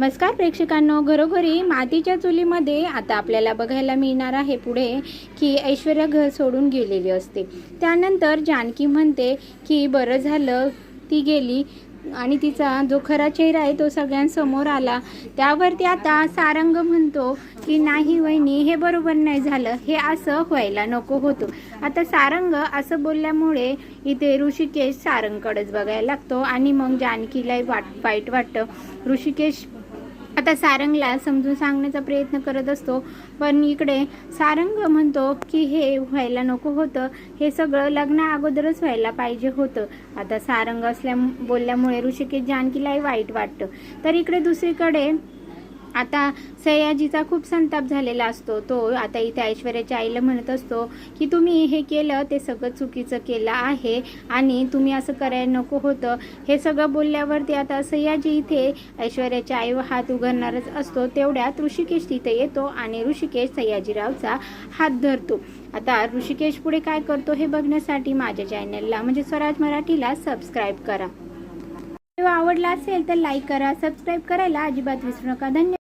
नमस्कार प्रेक्षकांनो घरोघरी मातीच्या चुलीमध्ये आता आपल्याला बघायला मिळणार आहे पुढे की ऐश्वर्या घर सोडून गेलेली असते. त्यानंतर जानकी म्हणते की बरं झालं ती गेली आणि तिचा जो खरा चेहरा आहे तो सगळ्यांसमोर आला. त्यावरती आता सारंग म्हणतो की नाही वहिनी हे बरोबर नाही झालं. हे असं व्हायला नको होतं. आता सारंग असं बोलल्यामुळे इथे ऋषिकेश सारंगकडेच बघायला लागतो आणि मग जानकीलाही वाट वाईट वाटतं. ऋषिकेश आता सारंगला समजून सांगण्याचा प्रयत्न करत असतो. पण इकडे सारंग म्हणतो की हे व्हायला नको होतं. हे सगळं लग्ना अगोदरच व्हायला पाहिजे होतं. आता सारंग असल्या बोलल्यामुळे ऋषिकेश जानकीलाही वाईट वाटतं. तर इकडे दुसरीकडे आता सयाजीचा खूप संताप झालेला असतो. तो आता इथे ऐश्वर्याच्या आईला म्हणत असतो की तुम्ही हे केलं ते सगळं चुकीचं केलं आहे आणि तुम्ही असं करायला नको होतं. हे सगळं बोलल्यावरती आता सयाजी इथे ऐश्वर्याच्या आईवर हात उघडणारच असतो. तेवढ्यात ऋषिकेश तिथे येतो आणि ऋषिकेश सयाजीरावचा हात धरतो. आता ऋषिकेश पुढे काय करतो हे बघण्यासाठी माझ्या चॅनलला म्हणजे स्वराज मराठीला सबस्क्राईब करा. व्हिडिओ आवडला असेल तर लाईक करा सबस्क्राईब करायला अजिबात विसरू नका. धन्यवाद.